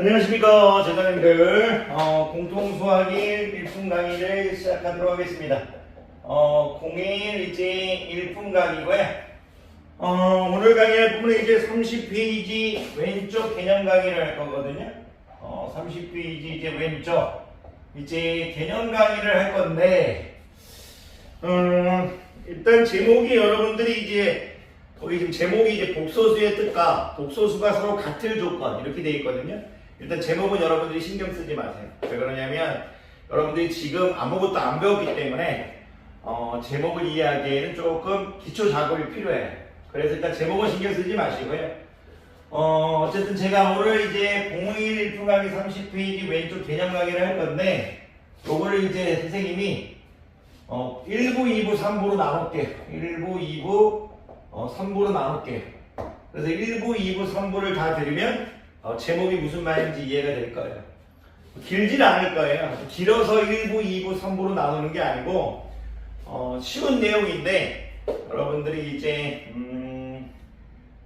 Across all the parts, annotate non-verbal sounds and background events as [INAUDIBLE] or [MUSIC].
안녕하십니까 재단님들. 어, 공통수학일 일품 강의를 시작하도록 하겠습니다. 어, 01 이제 일품 강의고요. 어, 오늘 강의할 부분은 이제 30페이지 왼쪽 개념 강의를 할 거거든요. 어, 30페이지 이제 왼쪽 이제 개념 강의를 할 건데 음, 일단 제목이 여러분들이 이제 거기 지금 제목이 이제 복소수의 뜻과 복소수가 서로 같을 조건 이렇게 돼 있거든요. 일단 제목은 여러분들이 신경 쓰지 마세요. 왜 그러냐면 여러분들이 지금 아무것도 안 배웠기 때문에 어, 제목을 이해하기에는 조금 기초 작업이 필요해요. 그래서 일단 제목은 신경 쓰지 마시고요. 어, 어쨌든 제가 오늘 이제 01 1품 강의 30페이지 왼쪽 개념 강의를 할 건데 요거를 이제 선생님이 어, 1부, 2부, 3부로 나눌게요. 1부, 2부, 어, 3부로 나눌게요. 그래서 1부, 2부, 3부를 다 들으면 어, 제목이 무슨 말인지 이해가 될 거예요. 길지는 않을 거예요. 길어서 1부, 2부, 3부로 나누는 게 아니고 어, 쉬운 내용인데 여러분들이 이제 음,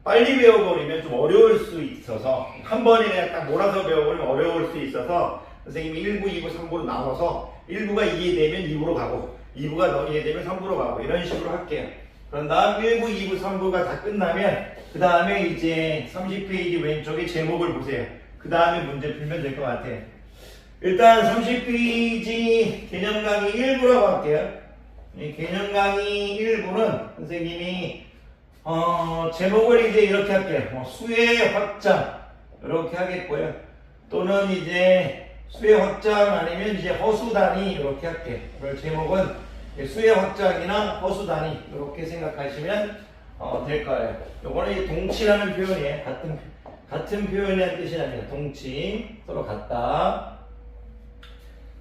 빨리 배워버리면 좀 어려울 수 있어서 한 번에 그냥 딱 몰아서 배워버리면 어려울 수 있어서 선생님이 1부, 2부, 3부로 나눠서 1부가 이해되면 2부로 가고 2부가 너 이해되면 3부로 가고 이런 식으로 할게요. 그런 다음 1부, 2부, 3부가 다 끝나면 그 다음에 이제 30페이지 왼쪽에 제목을 보세요. 그 다음에 문제 풀면 될 것 같아요. 일단 30페이지 개념 강의 1부라고 할게요. 이 개념 강의 1부는 선생님이 어, 제목을 이제 이렇게 할게요. 뭐 수의 확장 이렇게 하겠고요. 또는 이제 수의 확장 아니면 이제 허수 단위 이렇게 할게요. 그럴 제목은 수의 확장이나 허수 단위 이렇게 생각하시면 어, 될 거예요. 요거는 동치라는 표현이에요. 같은 같은 표현이라는 뜻이 납니다. 동치 서로 같다.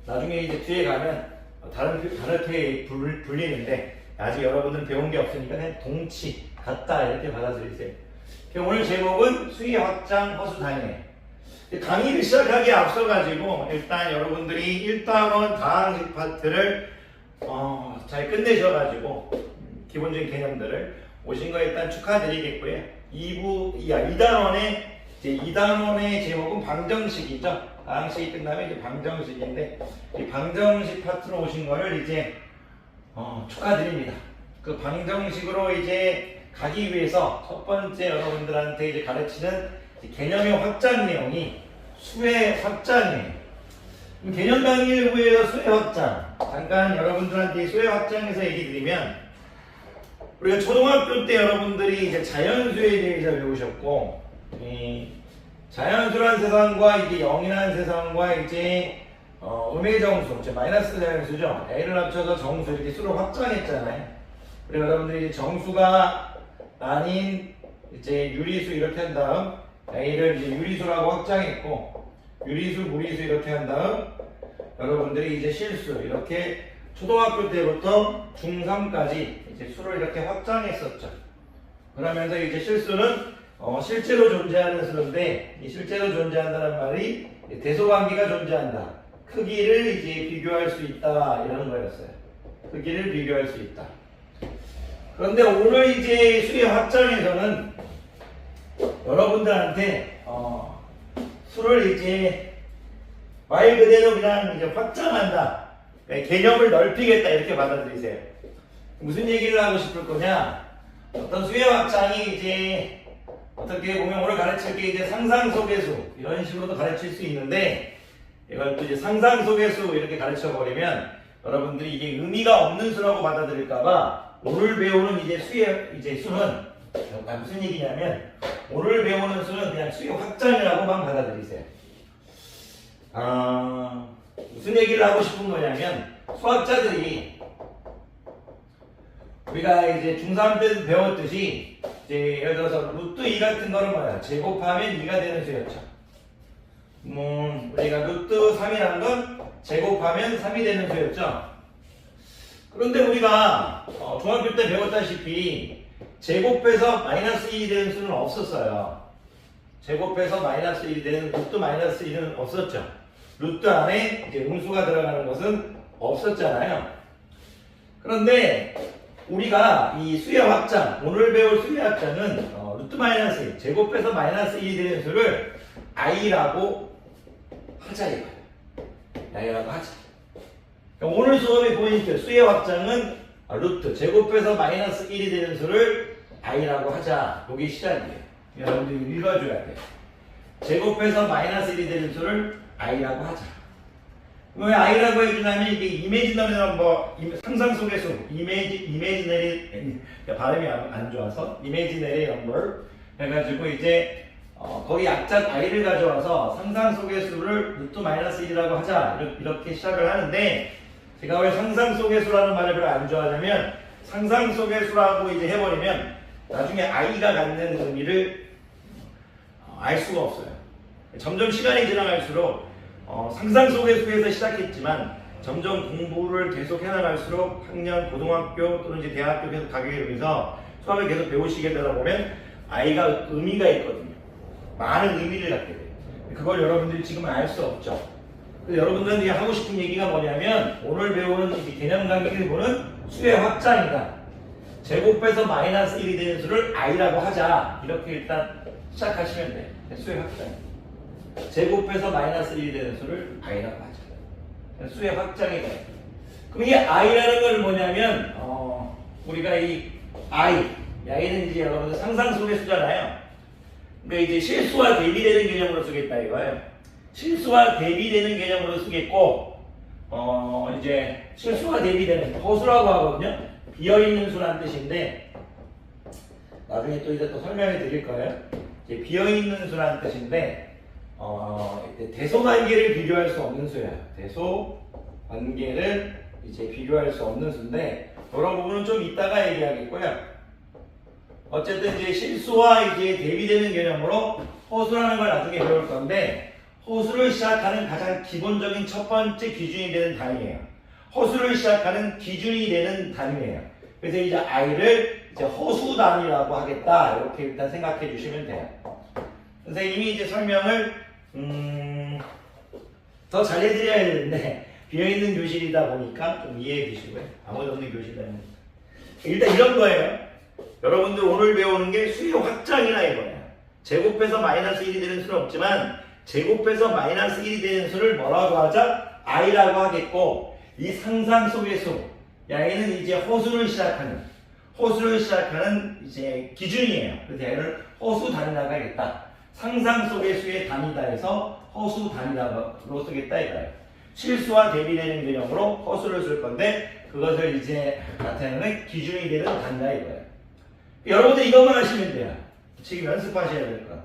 나중에 이제 뒤에 가면 다른 표- 다르게 불, 불리는데 아직 여러분들은 배운 게 없으니까 그냥 동치 같다 이렇게 받아들이세요. 오늘 제목은 수의 확장 허수 단위예요. 강의를 시작하기에 앞서 가지고 일단 여러분들이 1단원 다항식 파트를 어, 잘 끝내셔가지고 음, 기본적인 개념들을 오신 거 일단 축하드리겠고요. 2부, 야, 2단원의 이제 2단원의 제목은 방정식이죠. 다항식이 끝나면 이제 방정식인데 이 방정식 파트로 오신 거를 이제 어, 축하드립니다. 그 방정식으로 이제 가기 위해서 첫 번째 여러분들한테 이제 가르치는 이제 개념의 확장 내용이 수의 확장이에요. 개념 강의 일부에서 수의 확장. 잠깐 여러분들한테 이 수의 확장에서 얘기 드리면 우리가 초등학교 때 여러분들이 이제 자연수에 대해서 배우셨고 이 자연수란 세상과 이제 영이라는 세상과 이제 어, 음의 정수, 즉 마이너스 자연수죠. A를 합쳐서 정수 이렇게 수를 확장했잖아요. 그리고 여러분들이 정수가 아닌 이제 유리수 이렇게 한 다음 A를 이제 유리수라고 확장했고 유리수, 무리수 이렇게 한 다음 여러분들이 이제 실수 이렇게 초등학교 때부터 중3까지 이제 수를 이렇게 확장했었죠. 그러면서 이제 실수는 어, 실제로 존재하는 수인데 이 실제로 존재한다는 말이 대소관계가 존재한다. 크기를 이제 비교할 수 있다 이런 거였어요. 크기를 비교할 수 있다. 그런데 오늘 이제 수의 확장에서는 여러분들한테 어, 수를 이제 말 그대로 그냥 이제 확장한다. 그러니까 개념을 넓히겠다 이렇게 받아들이세요. 무슨 얘기를 하고 싶을 거냐? 어떤 수의 확장이 이제 어떻게 오늘 가르칠 게 이제 상상 속의 수 이런 식으로도 가르칠 수 있는데 이걸 또 이제 상상 속의 수 이렇게 가르쳐 버리면 여러분들이 이게 의미가 없는 수라고 받아들일까봐 오늘 배우는 이제 수의 이제 수는 아, 무슨 얘기냐면 오늘 배우는 수는 그냥 수의 확장이라고만 받아들이세요. 아 무슨 얘기를 하고 싶은 거냐면 수학자들이 우리가 이제 중3 때 배웠듯이 이제 예를 들어서 루트 2 같은 거는 뭐야? 제곱하면 2가 되는 수였죠. 뭐 우리가 루트 3이라는 건 제곱하면 3이 되는 수였죠. 그런데 우리가 어, 중학교 때 배웠다시피 제곱해서 마이너스 2이 되는 수는 없었어요. 제곱해서 마이너스 1이 되는 루트 마이너스 1은 없었죠. 루트 안에 이제 음수가 들어가는 것은 없었잖아요. 그런데 우리가 이 수의 확장, 오늘 배울 수의 확장은 어, 루트 마이너스 1, 제곱해서 마이너스 1이 되는 수를 i라고 하자 이거야. Y라고 하자. 그러니까 오늘 수업의 포인트 수의 확장은 아, 루트 제곱해서 마이너스 1이 되는 수를 i라고 하자. 이게 시작이에요. 여러분들이 읽어줘야 돼. 제곱해서 마이너스 1이 되는 수를 i라고 하자. 왜 i라고 해주냐면 이게 이미지너리 넘버 임- 상상 속의 수 이미지 이미지너리 발음이 안, 안 좋아서 이미지너리 넘버 해가지고 이제 어, 거기 약자 i를 가져와서 상상 속의 수를 루트 마이너스 1이라고 하자 이렇게, 이렇게 시작을 하는데 제가 왜 상상 속의 수라는 말을 별로 안 좋아하냐면 상상 속의 수라고 이제 해버리면 나중에 i가 갖는 의미를 어, 알 수가 없어요. 점점 시간이 지나갈수록 어, 상상 속의 수에서 시작했지만 점점 공부를 계속 해나갈수록 학년, 고등학교 또는 이제 대학교 계속 가게 되면서 수학을 계속 배우시게 되다 보면 아이가 의미가 있거든요. 많은 의미를 갖게 돼요. 그걸 여러분들이 지금은 알수 없죠. 이제 하고 싶은 얘기가 뭐냐면 오늘 배우는 이 개념 강의를 보는 수의 확장이다. 제곱해서 마이너스 1이 되는 수를 i라고 하자. 이렇게 일단 시작하시면 돼. 수의 확장. 제곱해서 마이너스 1이 되는 수를 i라고 하자. 수의 확장이 돼. 그럼 이 i라는 건 뭐냐면 어, 우리가 이 i, i는 이제 여러분들 상상 속의 수잖아요. 그러니까 이제 실수와 대비되는 개념으로 쓰겠다 이거예요. 실수와 대비되는 개념으로 쓰겠고 어 이제 실수와 대비되는 허수라고 하거든요. 비어 있는 수란 뜻인데 나중에 또 이제 또 설명해 드릴 거예요. 이제 비어 있는 수란 뜻인데 어 대소 관계를 비교할 수 없는 수야. 대소 관계를 이제 비교할 수 없는 수인데 그런 부분은 좀 이따가 얘기하겠고요. 어쨌든 이제 실수와 이제 대비되는 개념으로 호수라는 걸 나중에 배울 건데 호수를 시작하는 가장 기본적인 첫 번째 기준이 되는 단위예요. 호수를 시작하는 기준이 되는 단위예요. 그래서 이제 i를 이제 호수 단위라고 하겠다 이렇게 일단 생각해 주시면 돼요. 선생님이 이제 설명을 음, 더 잘해드려야 되는데 [LAUGHS] 비어 있는 교실이다 보니까 좀 이해해 주시고요. 아무도 없는 교실이라는 일단 이런 거예요. 여러분들 오늘 배우는 게 수의 확장이나 이거예요. 제곱해서 마이너스 1이 되는 수는 없지만 제곱해서 마이너스 1이 되는 수를 뭐라고 하자? i라고 하겠고 이 상상 속의 수 야이는 이제 호수를 시작하는 호수를 시작하는 이제 기준이에요. 그래서 얘를 호수 단위라고 하겠다. 상상 속의 수의 단위다 해서 호수 단위라고 쓰겠다 이거예요. 실수와 대비되는 개념으로 호수를 쓸 건데 그것을 이제 나타내는 기준이 되는 단위다 이거예요. 여러분들 이것만 하시면 돼요. 지금 연습하셔야 될 것.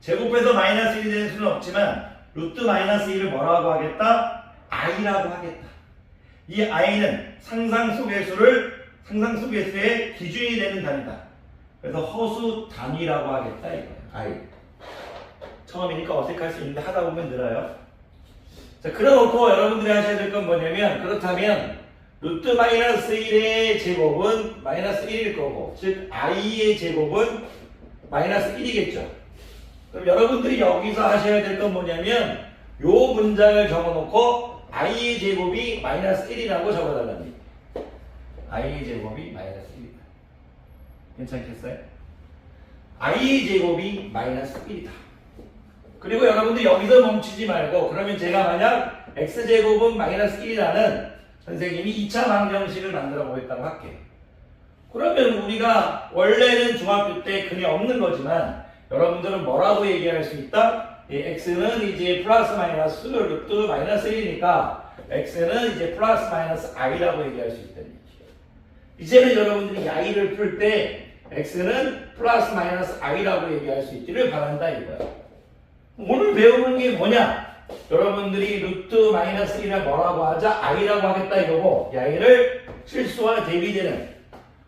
제곱해서 마이너스 1이 되는 수는 없지만 루트 마이너스 1을 뭐라고 하겠다? i라고 하겠다. 이 i는 상상 속의 수를 상상 속의 수의 기준이 되는 단위다. 그래서 허수 단위라고 하겠다 이거예요. i. 처음이니까 어색할 수 있는데 하다 보면 늘어요. 자, 그래놓고 여러분들이 하셔야 될 건 뭐냐면 그렇다면 루트 마이너스 1의 제곱은 마이너스 1일 거고 즉 i의 제곱은 마이너스 1이겠죠. 그럼 여러분들이 여기서 하셔야 될 건 뭐냐면 요 문장을 적어놓고 i의 제곱이 마이너스 1이라고 적어달랍니다. i의 제곱이 마이너스 1이다. 괜찮겠어요? i의 제곱이 마이너스 1이다. 그리고 여러분들 여기서 멈추지 말고 그러면 제가 만약 x제곱은 마이너스 1이라는 선생님이 2차 방정식을 만들어 보겠다고 할게요. 그러면 우리가 원래는 중학교 때 그게 없는 거지만 여러분들은 뭐라고 얘기할 수 있다? 이 x는 이제 플러스 마이너스 루트 마이너스 1이니까 x는 이제 플러스 마이너스 i라고 얘기할 수 있다는 얘기죠. 이제는 여러분들이 i를 풀 때 x는 플러스 마이너스 i라고 얘기할 수 있기를 바란다 이거예요. 오늘 배우는 게 뭐냐? 여러분들이 루트 마이너스 1을 뭐라고 하자? i라고 하겠다 이거고 i를 실수와 대비되는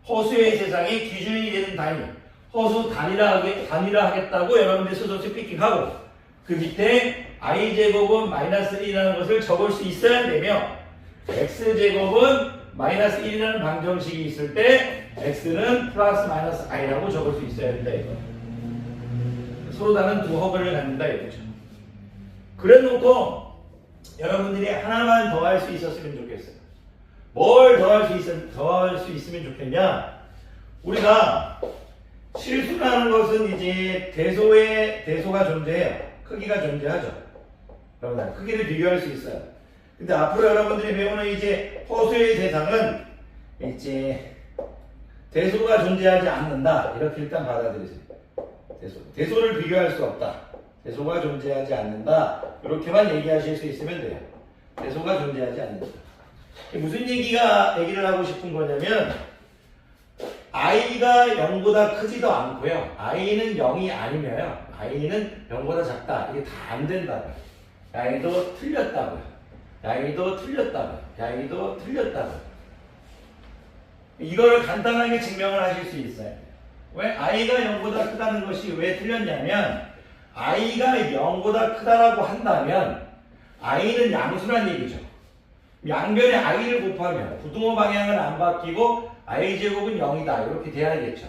허수의 세상의 기준이 되는 단위 허수 단위라, 하게, 단위라 하겠다고 여러분들 스스로 스피킹하고 그 밑에 i제곱은 마이너스 1이라는 것을 적을 수 있어야 되며 x제곱은 마이너스 1이라는 방정식이 있을 때 x는 플러스 마이너스 i라고 적을 수 있어야 된다 이거 서로 다른 두 허브를 갖는다 이거죠. 그래 놓고 여러분들이 하나만 더 할 수 있었으면 좋겠어요. 뭘 더 할 수 있, 더할 수 있으면 좋겠냐? 우리가 실수라는 것은 이제 대소의 대소가 존재해요. 크기가 존재하죠. 여러분 크기를 비교할 수 있어요. 근데 앞으로 여러분들이 배우는 이제 허수의 세상은 이제 대소가 존재하지 않는다. 이렇게 일단 받아들이세요. 대소 대소를 비교할 수 없다. 대소가 존재하지 않는다 이렇게만 얘기하실 수 있으면 돼요. 대소가 존재하지 않는다. 무슨 얘기가 얘기를 하고 싶은 거냐면 i가 0보다 크지도 않고요. i는 0이 아니면요. i는 0보다 작다. 이게 다 안 된다고요. i도 틀렸다고요. i도 틀렸다고요. i도 틀렸다고요. 이거를 간단하게 증명을 하실 수 있어요. 왜 i가 0보다 크다는 것이 왜 틀렸냐면 i가 0보다 크다라고 한다면 i는 양수란 얘기죠. 양변에 i를 곱하면 부등호 방향은 안 바뀌고 i 제곱은 0이다 이렇게 돼야겠죠.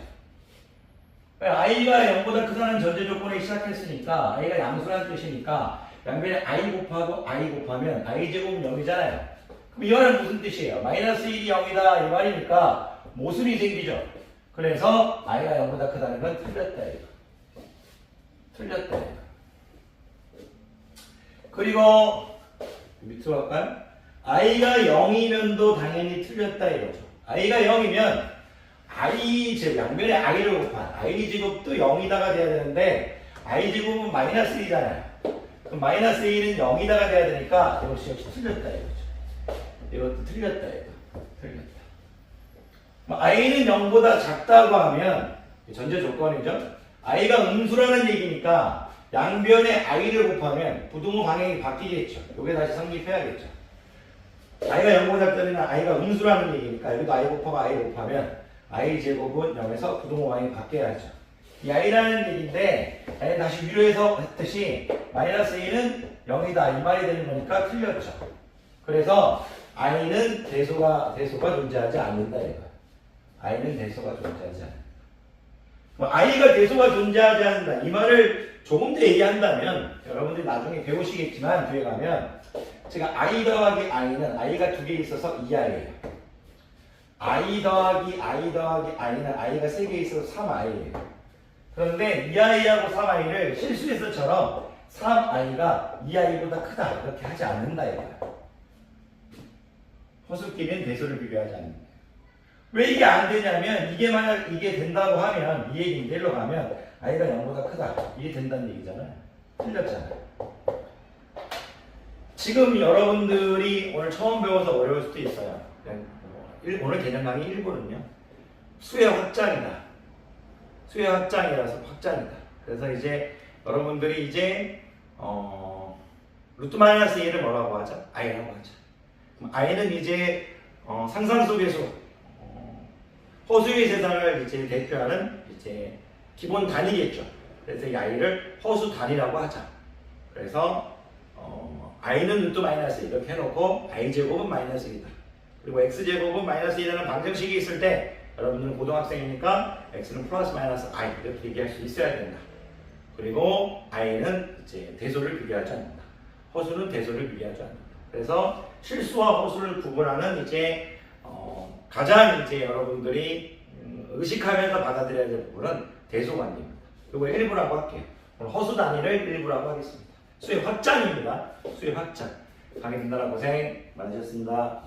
i가 0보다 크다는 전제 조건에 시작했으니까 i가 양수라는 뜻이니까 양변에 i 곱하고 i 곱하면 i 제곱은 0이잖아요. 그럼 이 말은 무슨 뜻이에요? 마이너스 1이 0이다 이 말이니까 모순이 생기죠. 그래서 i가 0보다 크다는 건 틀렸다 이거. 틀렸다 이거. 그리고 밑으로 갈까요? i가 0이면도 당연히 틀렸다 이거죠. i가 0이면 i 제 양변에 i를 곱한 i 제곱도 0이다가 돼야 되는데 i 제곱은 마이너스 1이잖아요. 그럼 마이너스 1은 0이다가 돼야 되니까 이것이 역시 틀렸다 이거죠. 이것도 틀렸다 이거. 틀렸다. 뭐 i는 0보다 작다고 하면 전제 조건이죠. i가 음수라는 얘기니까 양변에 i를 곱하면 부등호 방향이 바뀌겠죠. 요게 다시 성립해야겠죠. i가 0보다 작다면 i가 음수라는 얘기니까 여기도 i 곱하고 i 곱하면 i 제곱은 0에서 부등호 방향이 바뀌어야죠. 이 i라는 얘기인데 아니 다시 위로해서 했듯이 마이너스 1은 0이다 이 말이 되는 거니까 틀렸죠. 그래서 i는 대소가 대소가 존재하지 않는다 이거. I는 대소가 존재하지 않는다. 뭐 i가 대소가 존재하지 않는다 이 말을 조금 더 얘기한다면 여러분들이 나중에 배우시겠지만 뒤에 가면 제가 i 더하기 i는 i가 두 개 있어서 2i예요. i 더하기 i 더하기 i는 i가 세 개 있어서 3i예요. 그런데 2i하고 3i를 실수에서처럼 3i가 2i보다 크다 이렇게 하지 않는다 이거야. 허수끼리는 대소를 비교하지 않는다. 왜 이게 안 되냐면 이게 만약 이게 된다고 하면 이 얘기 이대로 가면 i가 0보다 크다 이게 된다는 얘기잖아요. 틀렸잖아요. 지금 여러분들이 오늘 처음 배워서 어려울 수도 있어요. 오늘 개념 강의 1부는요. 수의 확장이다. 수의 확장이라서 확장이다. 그래서 이제 여러분들이 이제 어, 루트 마이너스 1을 뭐라고 하죠? i라고 하죠. 그럼 i는 이제 어, 상상 속에서 어, 허수의 세상을 이제 대표하는 이제 기본 단위겠죠. 그래서 이 i를 허수 단위라고 하자. 그래서 어, i는 루트 마이너스 1 이렇게 해놓고 i 제곱은 마이너스 1이다. 그리고 x 제곱은 마이너스 1이라는 방정식이 있을 때 여러분들은 고등학생이니까 x는 플러스 마이너스 i 이렇게 얘기할 수 있어야 된다. 그리고 i는 이제 대소를 비교하지 않는다. 허수는 대소를 비교하지 않는다. 그래서 실수와 허수를 구분하는 이제 어, 가장 이제 여러분들이 음, 의식하면서 받아들여야 될 부분은 대소관계입니다. 이거 일부라고 할게요. 오늘 허수 단위를 일부라고 하겠습니다. 수의 확장입니다. 수의 확장. 강의 듣느라 고생 많으셨습니다.